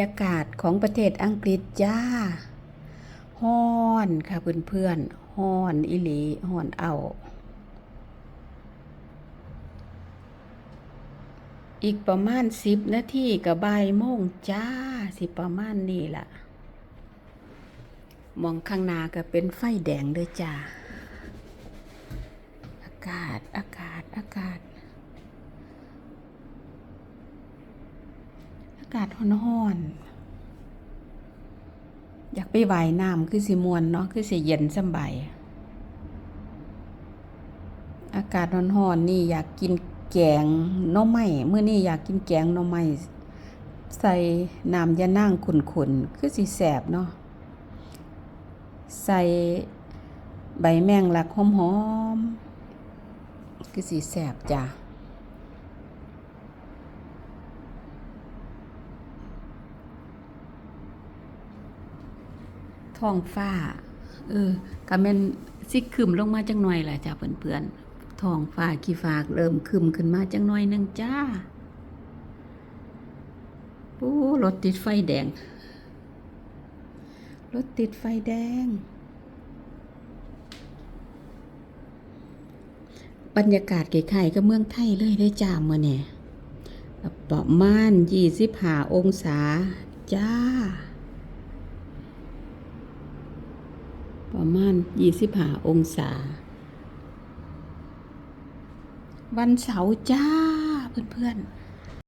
ยากาศของประเทศอังกฤษจ้าฮ้อนค่ะเพื่อนๆฮ้อนอิหลีฮ้อนเอา อีกประมาณสิบนาทีกับบ่ายโมงจ้าสิประมาณนี้ล่ะ มองข้างหน้าก็เป็นไฟแดงเด้อจ้า อากาศอากาศ อากาศ อากาศร้อนๆอยากไปว่ายน้ำคือสิมวนเนาะคือสิเย็นสบายอากาศร้อนๆนี่อยากกินแกงน่อไม้มื้อนี้อยากกินแกงน่อไม้ใส่น้ำยะนางขุนๆคือสิแสบเนาะใส่ใบแมงลักหอมๆคือสิแสบจ้ะ ท้องฟ้า เออก็แม่นสิขึ้มลงมาจังหน่อยล่ะจ้าเพื่อนๆท้องฟ้าขี้ฟ้าเริ่มขึ้มขึ้นมาจังหน่อยนึงจ้าโอ้รถติดไฟแดง รถติดไฟแดง บรรยากาศคล้ายๆกับเมืองไทยเลยได้จ้ามื้อนี้ประมาณ25องศาจ้า ประมาณ25องศา วันเสาร์จ้าเพื่อนๆ